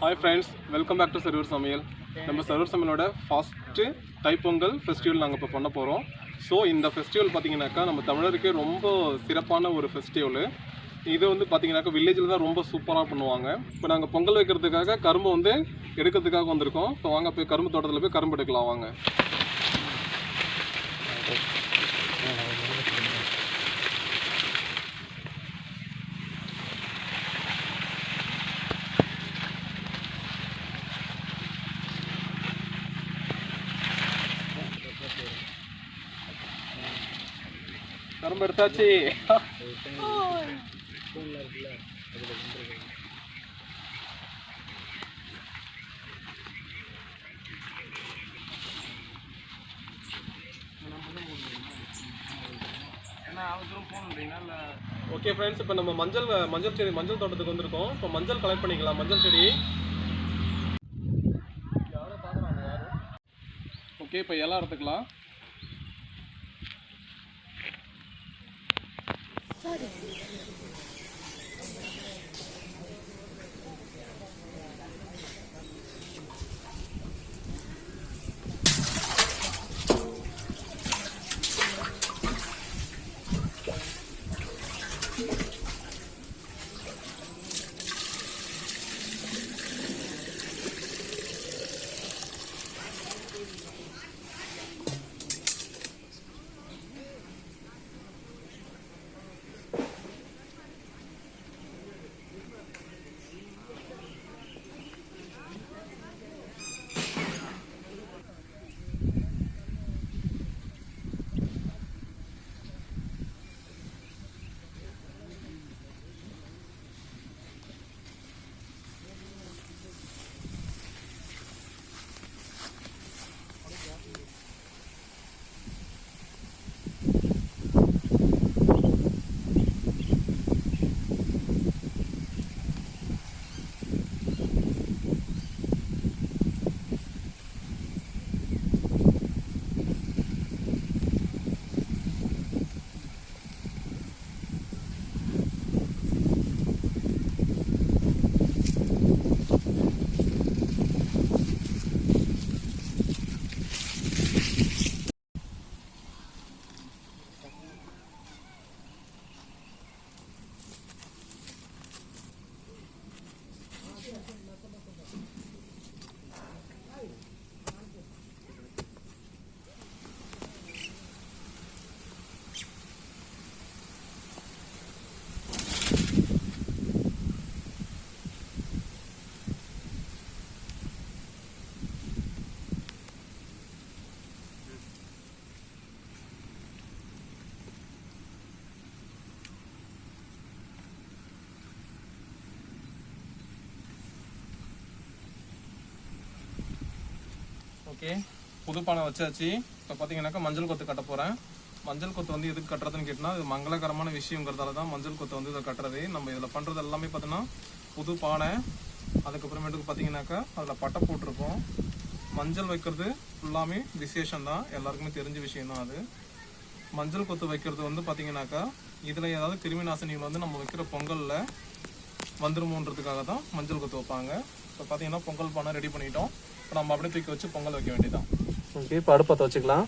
Hi friends welcome back to server சமையல் நம்ம சர்வர் சமையலோட ஃபஸ்ட்டு தைப்பொங்கல் ஃபெஸ்டிவல் நாங்கள் இப்போ பண்ண போகிறோம் ஸோ இந்த ஃபெஸ்டிவல் பார்த்தீங்கன்னாக்கா நம்ம தமிழருக்கே ரொம்ப சிறப்பான ஒரு ஃபெஸ்டிவலு இது வந்து பார்த்தீங்கன்னாக்கா வில்லேஜில் தான் ரொம்ப சூப்பராக பண்ணுவாங்க. இப்போ நாங்கள் பொங்கல் வைக்கிறதுக்காக கரும்பு வந்து எடுக்கிறதுக்காக வந்திருக்கோம். இப்போ வாங்க போய் கரும்பு தோட்டத்தில் போய் கரும்பு எடுக்கலாம் வாங்க. கரும்பு எடுத்தாச்சு. ஓகே ஃப்ரெண்ட்ஸ் இப்போ நம்ம மஞ்சள் மஞ்சள் செடி மஞ்சள் தோட்டத்துக்கு வந்திருக்கோம். இப்போ மஞ்சள் கலெக்ட் பண்ணிக்கலாம் மஞ்சள் செடி. ஓகே இப்போ இலை அறுத்துக்கலாம். sudden, okay. புது பானை வச்சாச்சு. இப்போ பார்த்தீங்கன்னாக்கா மஞ்சள் கொத்து கட்ட போகிறேன் மஞ்சள் கொத்து வந்து எதுக்கு கட்டுறதுன்னு கேட்டால் இது மங்களகரமான விஷயங்கிறதால தான் மஞ்சள் கொத்து வந்து இதை கட்டுறது. நம்ம இதில் பண்ணுறது எல்லாமே பார்த்தீங்கன்னா புது பானை. அதுக்கப்புறமேட்டுக்கு பார்த்தீங்கன்னாக்கா அதில் பட்டை போட்டிருப்போம். மஞ்சள் வைக்கிறது ஃபுல்லாமே விசேஷம் தான். எல்லாருக்குமே தெரிஞ்ச விஷயம் தான் அது. மஞ்சள் கொத்து வைக்கிறது வந்து பார்த்தீங்கன்னாக்கா இதில் ஏதாவது கிருமி நாசினிகள் வந்து நம்ம வைக்கிற பொங்கலில் வந்துருமோன்றதுக்காக தான் மஞ்சள் கொத்து வைப்பாங்க. இப்போ பார்த்தீங்கன்னா பொங்கல் பானை ரெடி பண்ணிட்டோம். இப்போ நம்ம அப்படியே தூக்கி வச்சு பொங்கல் வைக்க வேண்டியதான் ஓகே இப்போ அடுப்பத்தை வச்சுக்கலாம்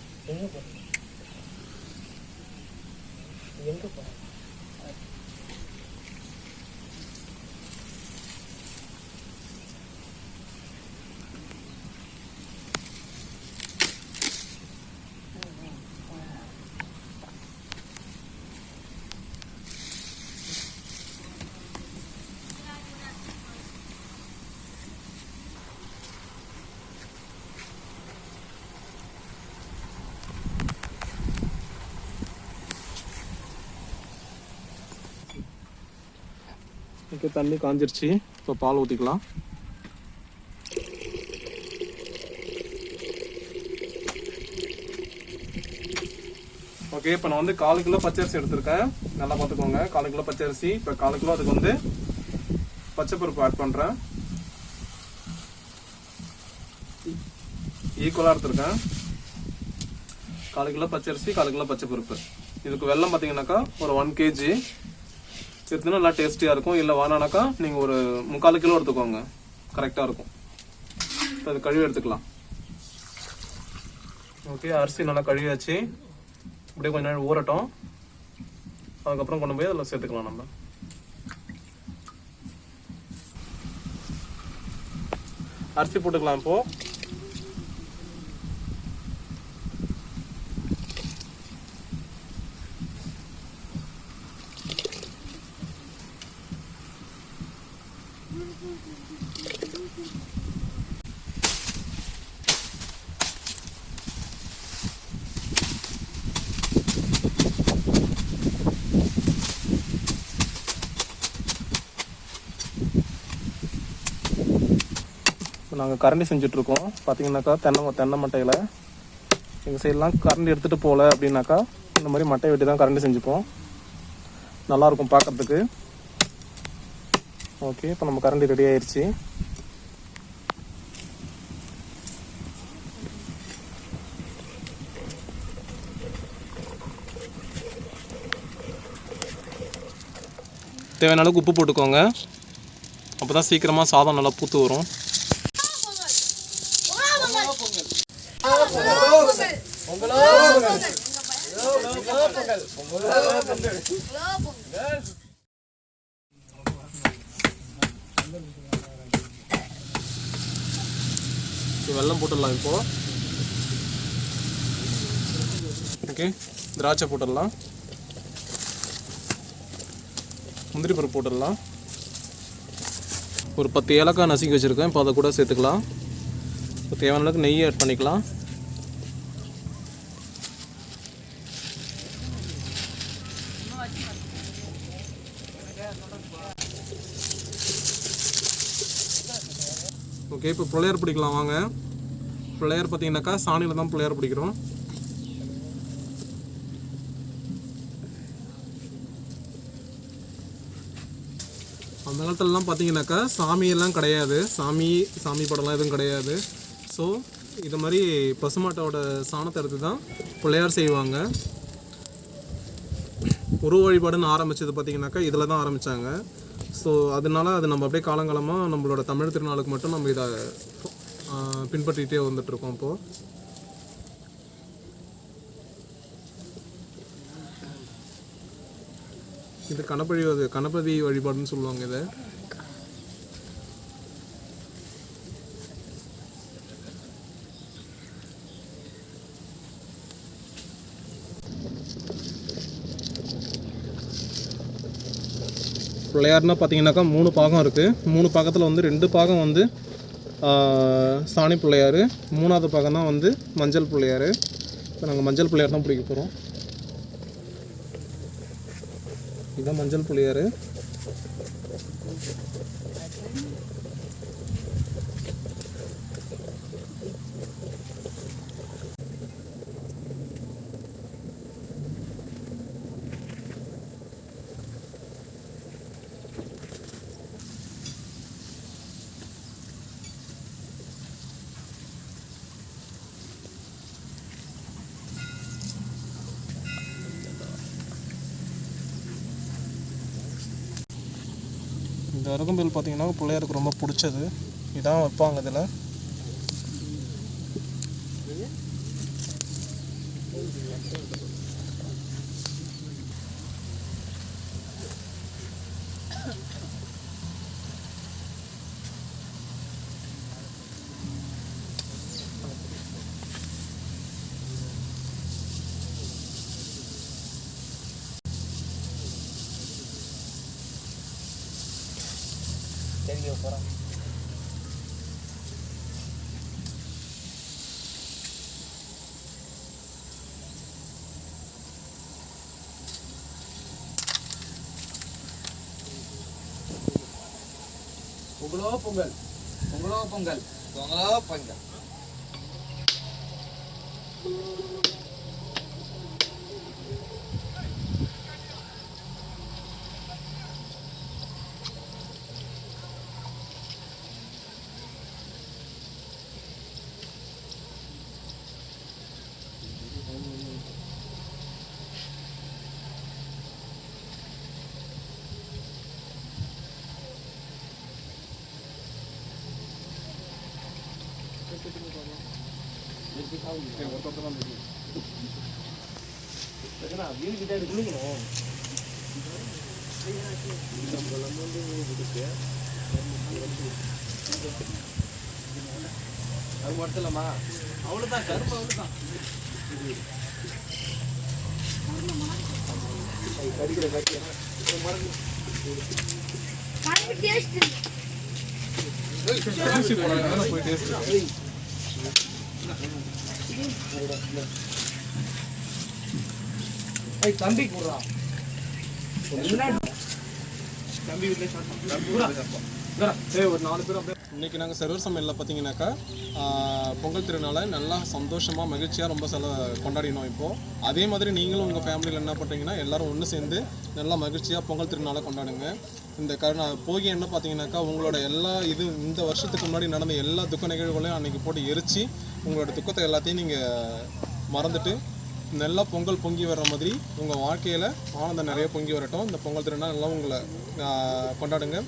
ஓகே தண்ணி காஞ்சிருச்சு. இப்போ பால் ஊற்றிக்கலாம் ஓகே இப்போ நான் வந்து காலு கிலோ பச்சரிசி எடுத்திருக்கேன். நல்லா பார்த்துக்கோங்க. காலு கிலோ பச்சரிசி. இப்போ காலு கிலோ அதுக்கு வந்து பச்சை பருப்பு ஆட் பண்ணுறேன் ஈக்குவலாக எடுத்திருக்கேன். காலு கிலோ பச்சரிசி காலு கிலோ பச்சை பருப்பு இதுக்கு வெள்ளம் பார்த்தீங்கன்னாக்கா ஒரு ஒன் கேஜி எடுத்துனா நல்லா டேஸ்டியாக இருக்கும்? இல்லை வேணானாக்கா நீங்கள் ஒரு முக்கால் கிலோ எடுத்துக்கோங்க. கரெக்டாக இருக்கும். இப்போ அது கழுவி எடுத்துக்கலாம். ஓகே அரிசி நல்லா கழுவியாச்சு. அப்படியே கொஞ்ச நேரம் ஊறட்டும். அதுக்கப்புறம் கொண்டு போய் அதில் சேர்த்துக்கலாம் நம்ம. அரிசி போட்டுக்கலாம் இப்போது நாங்கள் கரண்டி செஞ்சுட்ருக்கோம். பார்த்தீங்கன்னாக்கா தென்னை தென்னை மட்டையில். எங்கள் சைட்லாம் கரண்டி எடுத்துகிட்டு போகல அப்படின்னாக்கா இந்த மாதிரி மட்டையை வெட்டி தான் கரண்டி செஞ்சுப்போம். நல்லாயிருக்கும் பார்க்கறதுக்கு ஓகே இப்போ நம்ம கரண்டி ரெடி ஆயிடுச்சு தேவையான அளவுக்கு உப்பு போட்டுக்கோங்க. அப்போ தான் சீக்கிரமாக சாதம் நல்லா பூத்து வரும். இது வெல்லம் போட்டுடலாம் இப்போ. ஓகே திராட்சை போட்டுடலாம். முந்திரி பருப்பு போட்டுடலாம். ஒரு பத்து ஏலக்காய் நசுக்கி வச்சுருக்கேன். இப்போ அதை கூட சேர்த்துக்கலாம். இப்போ தேவையான அளவுக்கு நெய் ஆட் பண்ணிக்கலாம். ஓகே இப்போ பிள்ளையார் பிடிக்கலாம் வாங்க. பிள்ளையார் பார்த்தீங்கன்னாக்கா சாணியில் தான் பிள்ளையார் பிடிக்கிறோம். அந்த காலத்துலலாம் பார்த்தீங்கன்னாக்கா சாமியெல்லாம் கிடையாது. சாமி சாமி படம்லாம் எதுவும் கிடையாது. ஸோ இது மாதிரி பசுமாட்டோட சாணத்தை எடுத்து தான் பிள்ளையார் செய்வாங்க. உருவ வழிபாடுன்னு ஆரம்பித்தது பார்த்தீங்கன்னாக்கா இதில் தான் ஆரம்பித்தாங்க ஸோ அதனால அது நம்ம அப்படியே காலங்காலமாக நம்மளோட தமிழ் திருநாளுக்கு மட்டும் நம்ம இதை பின்பற்றிகிட்டே வந்துட்டுருக்கோம் இப்போது இது கணபதி அது கணபதி வழிபாடுன்னு சொல்லுவாங்க இதை. பிள்ளையார்னா பார்த்தீங்கன்னாக்கா மூணு பாகம் இருக்குது மூணு பாகத்தில் வந்து ரெண்டு பாகம் வந்து சாணி பிள்ளையார் மூணாவது பாகம் தான் வந்து மஞ்சள் பிள்ளையார் இப்போ நாங்கள் மஞ்சள் பிள்ளையார் தான் பிடிக்க போகிறோம் இதுதான் மஞ்சள் பிள்ளையார் இந்த அருகம்புல் பார்த்தீங்கன்னா பிள்ளையாருக்கு ரொம்ப பிடிச்சது. இதான் வைப்பாங்க இதில். பொங்கலோ பொங்கல் பொங்கலோ பொங்கல் பொங்கலோ பொங்கல் அது மட்டும் அவ்வளவுதான் கரும்பு அவ்வளவுதான் பேசி போறாங்க போய் டேஸ்ட் தம்பி. குடுறா தம்பி ஒரு நாலு பேர் அப்படியே. இன்னைக்கு நாங்கள் சர்வர் சமையலில் பார்த்தீங்கன்னாக்கா ஆஹ், பொங்கல் திருநாளை நல்லா சந்தோஷமாக மகிழ்ச்சியாக ரொம்ப சில கொண்டாடினோம் இப்போது அதே மாதிரி நீங்களும் உங்கள் ஃபேமிலியில் என்ன பண்ணுறீங்கன்னா எல்லாரும் ஒன்று சேர்ந்து நல்லா மகிழ்ச்சியாக பொங்கல் திருநாளை கொண்டாடுங்க. இந்த கருணா போகி என்ன பார்த்தீங்கன்னாக்கா உங்களோட எல்லா இது இந்த வருஷத்துக்கு முன்னாடி நடந்த எல்லா துக்க நிகழ்வுகளையும் அன்னைக்கு போட்டு எரித்து உங்களோட துக்கத்தை எல்லாத்தையும் நீங்கள் மறந்துட்டு நல்லா பொங்கல் பொங்கி வர்ற மாதிரி உங்கள் வாழ்க்கையில் ஆனந்தம் நிறைய பொங்கி வரட்டும். இந்த பொங்கல் திருநாள் எல்லாம் உங்களை கொண்டாடுங்க.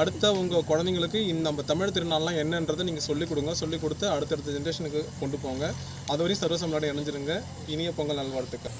அடுத்த உங்கள் குழந்தைங்களுக்கு இந்த நம்ம தமிழ் திருநாள்லாம் என்னன்றதை நீங்கள் சொல்லிக் கொடுங்க. சொல்லிக் கொடுத்து அடுத்தடுத்த ஜென்ரேஷனுக்கு கொண்டு போங்க. அது வரையும் சர்வசமலாடி இணைஞ்சிருங்க. இனிய பொங்கல் நல்வாழ்த்துக்கள்.